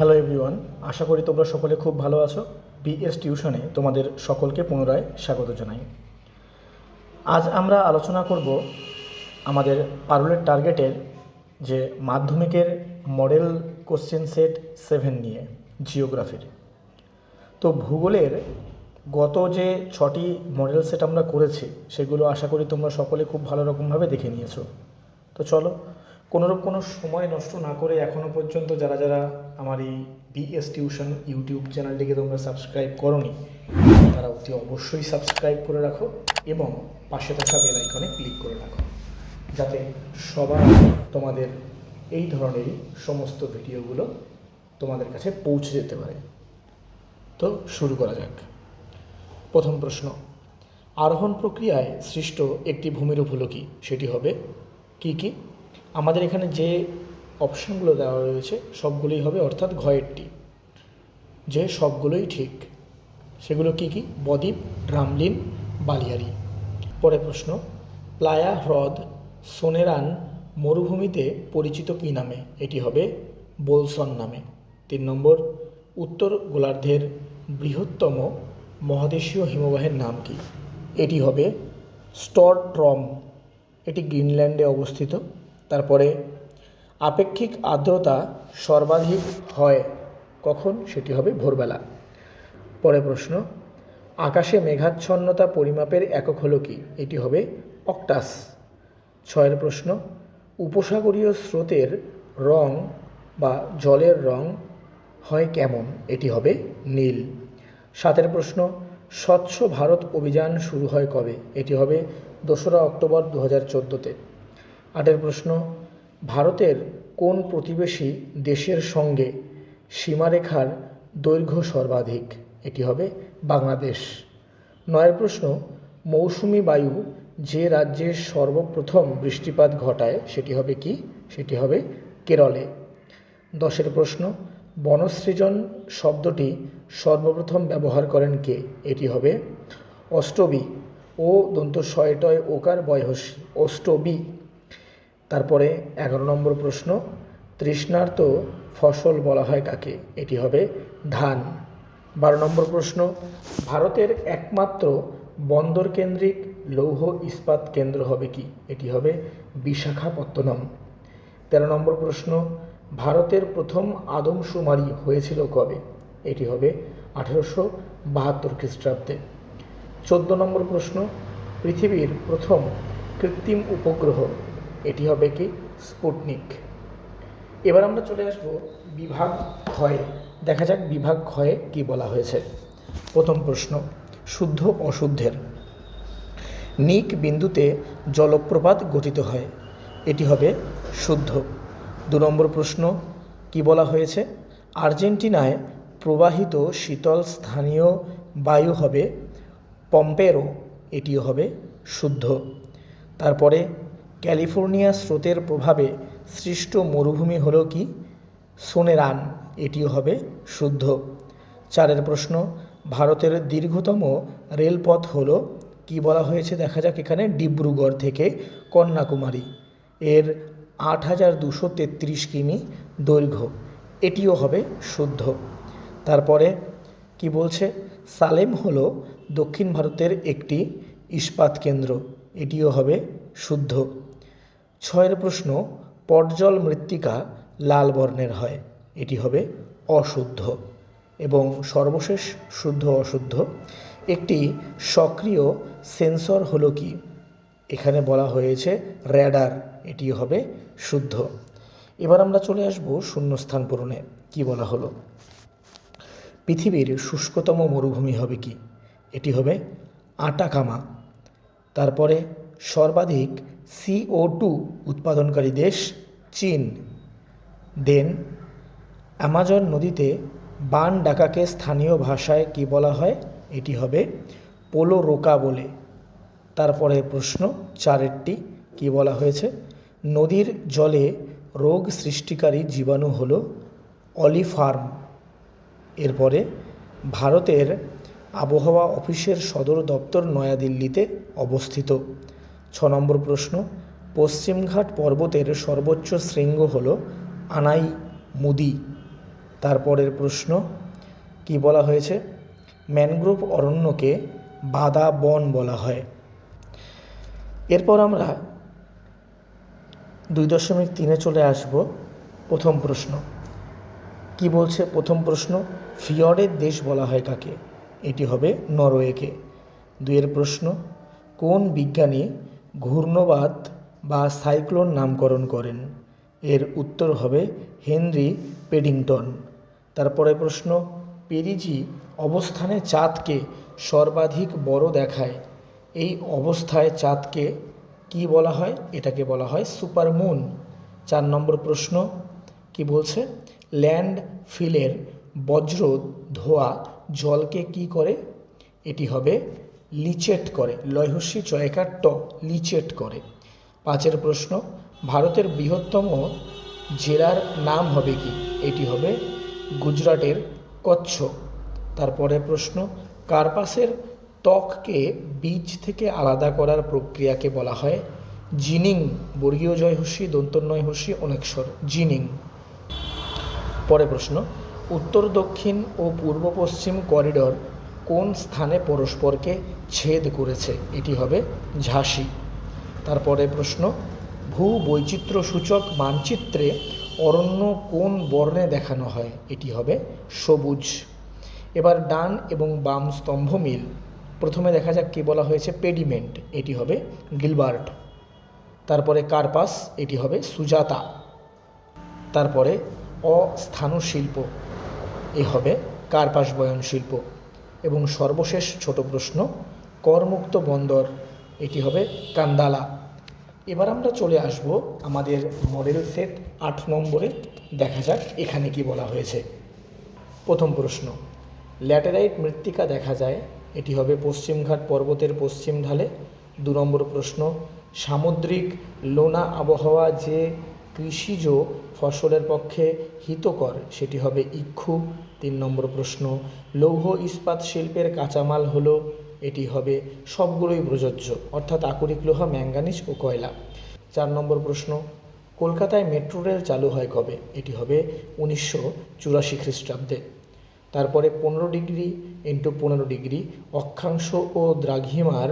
Hello everyone আশা করি তোমরা সকলে খুব ভালো আছো। বিএস টিউশনে তোমাদের সকলকে পুনরায় স্বাগত জানাই। আজ আমরা আলোচনা করব আমাদের পারুলের টার্গেটের যে মাধ্যমিকের মডেল কোশ্চেন সেট সেভেন নিয়ে জিওগ্রাফির তো ভূগোলের গত যে ছটি মডেল সেট আমরা করেছি, সেগুলো আশা করি তোমরা সকলে খুব ভালো রকমভাবে দেখে নিয়েছো। তো চলো কোনোরূপ কোনো সময় নষ্ট না করে এখনও পর্যন্ত যারা যারা আমার এই বিএস টিউশন ইউটিউব চ্যানেলটিকে তোমরা সাবস্ক্রাইব করনি, তারা অতি অবশ্যই সাবস্ক্রাইব করে রাখো এবং পাশে থাকা বেল আইকনে ক্লিক করে রাখো, যাতে সবার তোমাদের এই ধরনেরই সমস্ত ভিডিওগুলো তোমাদের কাছে পৌঁছে যেতে পারে। তো শুরু করা যাক। প্রথম প্রশ্ন, আরোহণ প্রক্রিয়ায় সৃষ্ট একটি ভূমিরূপ হলো কি? সেটি হবে কি কি? আমাদের এখানে যে অপশানগুলো দেওয়া রয়েছে, সবগুলোই হবে অর্থাৎ ঘয়েরটি যে সবগুলোই ঠিক। সেগুলো কি কি? বদ্বীপ ড্রামলিন বালিয়ারি। পরের প্রশ্ন, প্লায়া হ্রদ সোনেরান মরুভূমিতে পরিচিত কী নামে? এটি হবে বোলসন নামে। তিন নম্বর, উত্তর গোলার্ধের বৃহত্তম মহাদেশীয় হিমবাহের নাম কি? এটি হবে স্টরট্রম। এটি গ্রিনল্যান্ডে অবস্থিত। তারপরে আপেক্ষিক আর্দ্রতা সর্বাধিক হয় কখন? সেটি হবে ভোরবেলা। পরে প্রশ্ন, আকাশে মেঘাচ্ছন্নতা পরিমাপের একক হলো কি? এটি হবে অক্টাস। ছয়ের প্রশ্ন, উপসাগরীয় স্রোতের রং বা জলের রং হয় কেমন? এটি হবে নীল। সাতের প্রশ্ন, স্বচ্ছ ভারত অভিযান শুরু হয় কবে? এটি হবে দোসরা অক্টোবর দু হাজার চোদ্দোতে। আটের প্রশ্ন, ভারতের কোন প্রতিবেশী দেশের সঙ্গে সীমারেখার দৈর্ঘ্য সর্বাধিক? এটি হবে বাংলাদেশ। নয়ের প্রশ্ন, মৌসুমি বায়ু যে রাজ্যে সর্বপ্রথম বৃষ্টিপাত ঘটায় সেটি হবে কি? সেটি হবে কেরলে। দশের প্রশ্ন, বনসৃজন শব্দটি সর্বপ্রথম ব্যবহার করেন কে? এটি হবে অষ্টবি ও দন্ত শয়টয় ওকার বয়সী। অষ্টবী তারপরে এগারো নম্বর প্রশ্ন, তৃষ্ণার্ত ফসল বলা হয় কাকে? এটি হবে ধান। বারো নম্বর প্রশ্ন, ভারতের একমাত্র বন্দর কেন্দ্রিক লৌহ ইস্পাত কেন্দ্র হবে কি? এটি হবে বিশাখাপত্তনম। তেরো নম্বর প্রশ্ন, ভারতের প্রথম আদমশুমারি হয়েছিল কবে? এটি হবে আঠেরোশো বাহাত্তর খ্রিস্টাব্দে। চোদ্দ নম্বর প্রশ্ন, পৃথিবীর প্রথম কৃত্রিম উপগ্রহ এটি হবে কি? স্পুটনিক। এবার আমরা চলে আসব বিভাগ ক্ষয়ে। দেখা যাক বিভাগ ক্ষয়ে কি বলা হয়েছে। প্রথম প্রশ্ন, শুদ্ধ অশুদ্ধের। নিক বিন্দুতে জলপ্রপাত গঠিত হয়। এটি হবে শুদ্ধ। দু নম্বর প্রশ্ন, কি বলা হয়েছে? আর্জেন্টিনায় প্রবাহিত শীতল স্থানীয় বায়ু হবে পম্পেরো, এটিও হবে শুদ্ধ। তারপরে ক্যালিফোর্নিয়া স্রোতের প্রভাবে সৃষ্ট মরুভূমি হল কি? সোনেরান এটিও হবে শুদ্ধ। চারের প্রশ্ন, ভারতের দীর্ঘতম রেলপথ হলো, কি বলা হয়েছে? দেখা যাক এখানে ডিব্রুগড় থেকে কন্যাকুমারী। এর আট হাজার দুশো তেত্রিশ কিমি দৈর্ঘ্য, এটিও হবে শুদ্ধ। তারপরে, কি বলছে? সালেম হল দক্ষিণ ভারতের একটি ইস্পাত কেন্দ্র, এটিও হবে শুদ্ধ। ছয়ের প্রশ্ন, পটজল মৃত্তিকা লাল বর্ণের হয়। এটি হবে অশুদ্ধ এবং সর্বশেষ শুদ্ধ অশুদ্ধ। একটি সক্রিয় সেন্সর হলো কি? এখানে বলা হয়েছে র্যাডার এটি হবে শুদ্ধ। এবার আমরা চলে আসব শূন্যস্থান পূরণে। কি বলা হলো? পৃথিবীর শুষ্কতম মরুভূমি হবে কি? এটি হবে আটাকামা। তারপরে সর্বাধিক সিও টু উৎপাদনকারী দেশ চীন। দেন অ্যামাজন নদীতে বান ডাকাকে স্থানীয় ভাষায় কি বলা হয়? এটি হবে পোলো রোকা বলে। তারপরে প্রশ্ন চারেরটি, কি বলা হয়েছে? নদীর জলে রোগ সৃষ্টিকারী জীবাণু হল অলিফার্ম। এরপরে, ভারতের আবহাওয়া অফিসের সদর দপ্তর নয়াদিল্লিতে অবস্থিত। ছ নম্বর প্রশ্ন, পশ্চিমঘাট পর্বতের সর্বোচ্চ শৃঙ্গ হল আনাই মুদি তারপরের প্রশ্ন, কি বলা হয়েছে? ম্যানগ্রোভ অরণ্যকে বাদা বন বলা হয়। এরপর আমরা দুই দশমিক তিনে চলে আসব, প্রথম প্রশ্ন। কি বলছে প্রথম প্রশ্ন? ফিয়র্ডের দেশ বলা হয় কাকে? এটি হবে নরওয়েকে। দুইয়ের প্রশ্ন, কোন বিজ্ঞানী ঘূর্ণবাদ বা সাইক্লোন নামকরণ করেন। এর উত্তর হবে হেনরি পেডিংটন। তারপরে প্রশ্ন, পেরিজি অবস্থানে চাঁদকে সর্বাধিক বড় দেখায়। এই অবস্থায় চাঁদকে কি বলা হয়? এটাকে বলা হয় সুপারমুন। চার নম্বর প্রশ্ন, কি বলছে? ল্যান্ড ফিলের বজ্র ধোয়া জলকে কি করে? এটি হবে লিচেট করে লয়হস্যি চয়কার ট লিচেট করে। পাঁচের প্রশ্ন, ভারতের বৃহত্তম জেলার নাম হবে কি? এটি হবে গুজরাটের কচ্ছ। তারপরে প্রশ্ন, কার্পাসের ত্বককে বীজ থেকে আলাদা করার প্রক্রিয়াকে বলা হয় জিনিং। বর্গীয় জয় হস্যি দন্তন্নয় হস্যি অনেকস্বর, জিনিং। পরে প্রশ্ন, উত্তর, দক্ষিণ ও পূর্ব পশ্চিম করিডর কোন স্থানে পরস্পরকে ছেদ করেছে? এটি হবে ঝাঁসি। তারপরে প্রশ্ন ভূ বৈচিত্র্য সূচক মানচিত্রে অরণ্য কোন বর্ণে দেখানো হয়? এটি হবে সবুজ। এবার ডান এবং বাম স্তম্ভ মিল। প্রথমে দেখা যাক কি বলা হয়েছে পেডিমেন্ট। এটি হবে গিলবার্ট। তারপরে কার্পাস। এটি হবে সুজাতা। তারপরে অস্থানশিল্প এ হবে কার্পাস বয়ন শিল্প। এবং সর্বশেষ ছোট প্রশ্ন, করমুক্ত বন্দর, এটি হবে কান্দালা। এবার আমরা চলে আসব আমাদের মডেল সেট আট নম্বরে। দেখা যাক এখানে কি বলা হয়েছে। প্রথম প্রশ্ন, ল্যাটেরাইট মৃত্তিকা দেখা যায়, এটি হবে পশ্চিমঘাট পর্বতের পশ্চিম ঢালে। দু নম্বর প্রশ্ন, সামুদ্রিক লোনা আবহাওয়া যে কৃষিজ ফসলের পক্ষে হিতকর? সেটি হবে ইক্ষু। তিন নম্বর প্রশ্ন, লৌহ ইস্পাত শিল্পের কাঁচামাল হলো, এটি হবে সবগুলোই প্রযোজ্য, অর্থাৎ আকরিক লোহা, ম্যাঙ্গানিজ ও কয়লা। চার নম্বর প্রশ্ন, কলকাতায় মেট্রো রেল চালু হয় কবে? এটি হবে উনিশশো চুরাশি খ্রিস্টাব্দে। তারপরে পনেরো ডিগ্রি ইন্টু পনেরো ডিগ্রি, অক্ষাংশ ও দ্রাঘিমার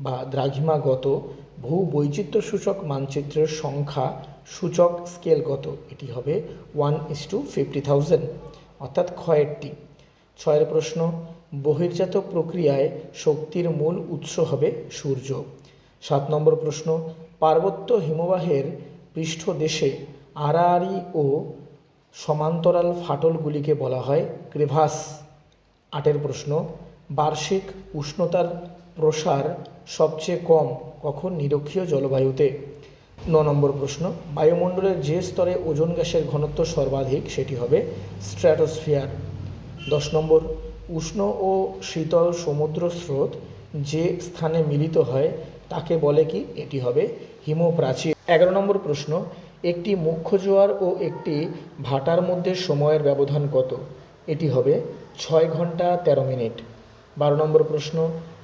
বা দ্রাঘিমাগত ভূ বৈচিত্র্য সূচক মানচিত্রের সংখ্যা সূচক স্কেল কত? এটি হবে one is two fifty thousand অর্থাৎ ক্ষয়েরটি। ছয়ের প্রশ্ন বহির্জাত প্রক্রিয়ায় শক্তির মূল উৎস হবে সূর্য। সাত নম্বর প্রশ্ন, পার্বত্য হিমবাহের পৃষ্ঠদেশে আড়াআড়ি ও সমান্তরাল ফাটলগুলিকে বলা হয় ক্রেভাস। আটের প্রশ্ন, বার্ষিক উষ্ণতার প্রসার সবচেয়ে কম কখন নিরক্ষীয় জলবায়ুতে? ন নম্বর প্রশ্ন, বায়ুমণ্ডলের যে স্তরে ওজোন গ্যাসের ঘনত্ব সর্বাধিক সেটি হবে স্ট্র্যাটোস্ফিয়ার। দশ নম্বর, উষ্ণ ও শীতল সমুদ্র স্রোত যে স্থানে মিলিত হয় তাকে বলে কি? এটি হবে হিমপ্রাচীর। এগারো নম্বর প্রশ্ন, একটি মুখ্য জোয়ার ও একটি ভাটার মধ্যে সময়ের ব্যবধান কত? এটি হবে ছয় ঘণ্টা তেরো মিনিট। বারো নম্বর প্রশ্ন,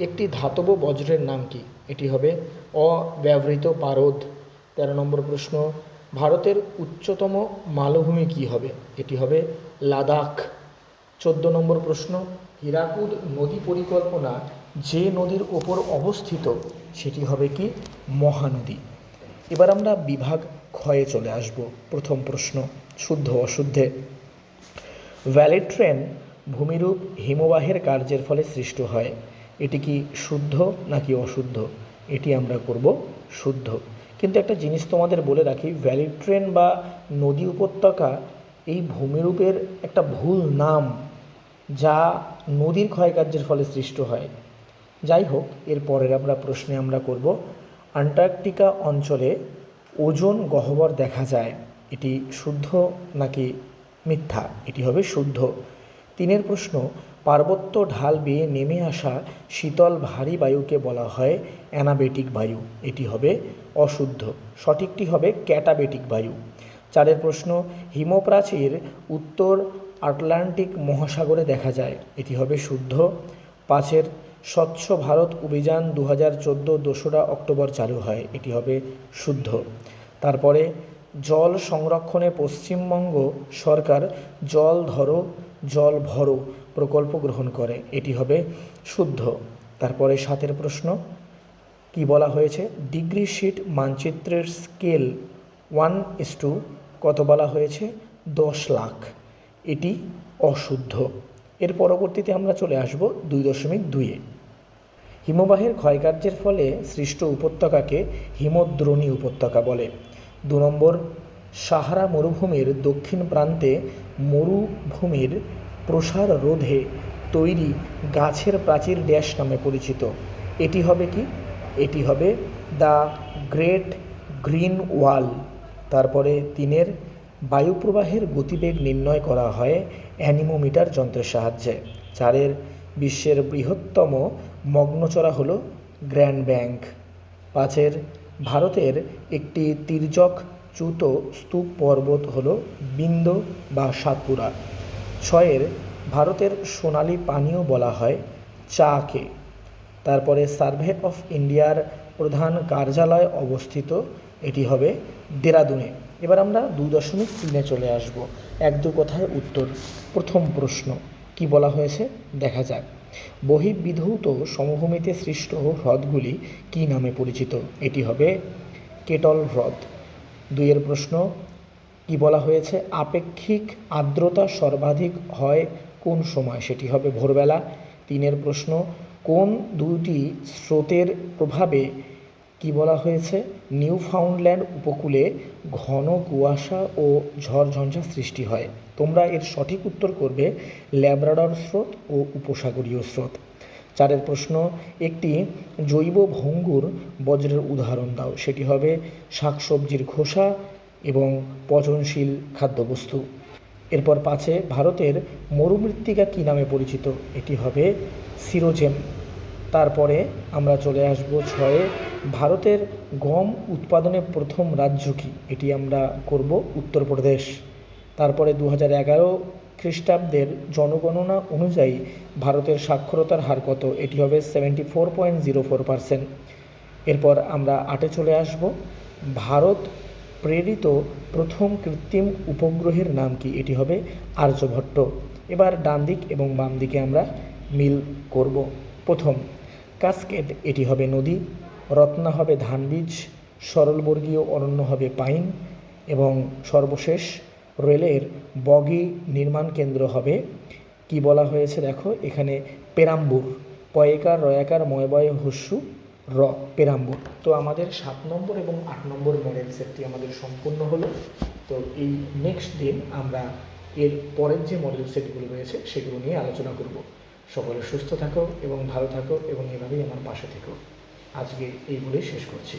একটি ধাতব বজ্রের নাম কি? এটি হবে অব্যবহৃত পারদ। তেরো নম্বর প্রশ্ন, ভারতের উচ্চতম মালভূমি কি হবে? এটি হবে লাদাখ। চোদ্দ নম্বর প্রশ্ন, হীরাকুদ নদী পরিকল্পনা যে নদীর ওপর অবস্থিত, সেটি হবে কি মহানদী? এবার আমরা বিভাগ ক্ষয়ে চলে আসব। প্রথম প্রশ্ন, শুদ্ধ অশুদ্ধে। ভ্যালিড ট্রেন ভূমিরূপ হিমবাহের কার্যের ফলে সৃষ্ট হয়। এটি কি শুদ্ধ নাকি অশুদ্ধ? এটি আমরা করব শুদ্ধ। কিন্তু একটা জিনিস তোমাদের বলে রাখি ভ্যালিড ট্রেন বা নদী উপত্যকা এই ভূমিরূপের একটা ভুল নাম যা নদীর ক্ষয়কার্যের ফলে সৃষ্ট হয়। যাই হোক, এর পরের আমরা প্রশ্নে আমরা করব, আন্টার্কটিকা অঞ্চলে ওজন গহ্বর দেখা যায়, এটি শুদ্ধ নাকি মিথ্যা? এটি হবে শুদ্ধ। তিনের প্রশ্ন পার্বত্য ঢাল বেয়ে নেমে আসা শীতল ভারী বায়ুকে বলা হয় অ্যানাবেটিক বায়ু। এটি হবে অশুদ্ধ। সঠিকটি হবে ক্যাটাবেটিক বায়ু। চারের প্রশ্ন, হিমপ্রাচীর উত্তর আটলান্টিক মহাসাগরে দেখা যায়। এটি হবে শুদ্ধ। পাঁচের, স্বচ্ছ ভারত অভিযান দু হাজার চোদ্দ দোসরা অক্টোবর চালু হয়। এটি হবে শুদ্ধ। তারপরে, জল সংরক্ষণে পশ্চিমবঙ্গ সরকার জল ধরো জল ভরো প্রকল্প গ্রহণ করে। এটি হবে শুদ্ধ। তারপরে সাতের প্রশ্ন, কি বলা হয়েছে? ডিগ্রি শিট মানচিত্রের স্কেল ওয়ান ইস টু কত বলা হয়েছে? দশ লাখ। এটি অশুদ্ধ। এর পরবর্তীতে আমরা চলে আসব দুই দশমিক দুইয়ে। হিমবাহের ক্ষয়কার্যের ফলে সৃষ্ট উপত্যকাকে হিমদ্রোণী উপত্যকা বলে। দু নম্বর সাহারা মরুভূমির দক্ষিণ প্রান্তে মরুভূমির প্রসার রোধে তৈরি গাছের প্রাচীর ড্যাশ নামে পরিচিত। এটি হবে কি? এটি হবে দ্য গ্রেট গ্রিন ওয়াল। তারপরে তিনের বায়ুপ্রবাহের গতিবেগ নির্ণয় করা হয় অ্যানিমোমিটার যন্ত্রের সাহায্যে। চারের বিশ্বের বৃহত্তম মগ্নচড়া হল গ্র্যান্ড ব্যাংক। পাঁচের ভারতের একটি তির্যক চ্যুত স্তূপ পর্বত হল বিন্দ বা সাতপুরা। ছয়ের ভারতের সোনালি পানীয় বলা হয় চাকে। তারপরে সার্ভে অফ ইন্ডিয়ার প্রধান কার্যালয় অবস্থিত, এটি হবে দেরাদুনে। এবার আমরা দু দশমিক তিনে চলে আসব। এক দু কথায় উত্তর। প্রথম প্রশ্ন, কি বলা হয়েছে? দেখা যাক। বহির্বিধৌত সমভূমিতে সৃষ্ট হ্রদগুলি কী নামে পরিচিত? এটি হবে কেটল হ্রদ। দুইয়ের প্রশ্ন, কি বলা হয়েছে, আপেক্ষিক আর্দ্রতা সর্বাধিক হয় কোন সময়? সেটি হবে ভোরবেলা। তিনের প্রশ্ন, কোন দুটি স্রোতের প্রভাবে, কি বলা হয়েছে নিউ ফাউন্ডল্যান্ড উপকূলে ঘন কুয়াশা ও ঝড়ঝঞ্ঝা সৃষ্টি হয়? তোমরা এর সঠিক উত্তর করবে, ল্যাব্রাডর স্রোত ও উপসাগরীয় স্রোত। চারের প্রশ্ন, একটি জৈব ভঙ্গুর বজ্রের উদাহরণ দাও। সেটি হবে শাকসবজির খোসা এবং পচনশীল খাদ্যবস্তু। এরপর পাঁচে, ভারতের মরুমৃত্তিকা কী নামে পরিচিত? এটি হবে সিরোজেম। তারপরে আমরা চলে আসব ছয়ে, ভারতের গম উৎপাদনে প্রথম রাজ্য কী? এটি আমরা করব উত্তরপ্রদেশ। তারপরে দু হাজার এগারো খ্রিস্টাব্দের জনগণনা অনুযায়ী ভারতের সাক্ষরতার হার কত? এটি হবে seventy four point zero four percent এরপর আমরা আটে চলে আসব। ভারত প্রেরিত প্রথম কৃত্রিম উপগ্রহের নাম কি? এটি হবে আর্যভট্ট। এবার ডান দিক এবং বাম দিকে আমরা মিল করব। প্রথম, কাসকেড, এটি হবে নদী। রত্না হবে ধানবীজ। সরলবর্গীয় অরণ্য হবে পাইন। এবং সর্বশেষ রেলের বগি নির্মাণ কেন্দ্র হবে। কি বলা হয়েছে দেখো, এখানে পেরাম্বুর, পয়েকার, রয়াকার, ময়বয় হস্যু র, পেরাম্বুর। তো আমাদের সাত নম্বর এবং আট নম্বর মডেল সেটটি আমাদের সম্পূর্ণ হলো। তো এই নেক্সট দিন আমরা এর পরের যে মডেল সেটগুলো রয়েছে, সেগুলো নিয়ে আলোচনা করব। সকলে সুস্থ থাকো এবং ভালো থাকো এবং এভাবেই আমার পাশে থেকো। আজকে এই বলেই শেষ করছি।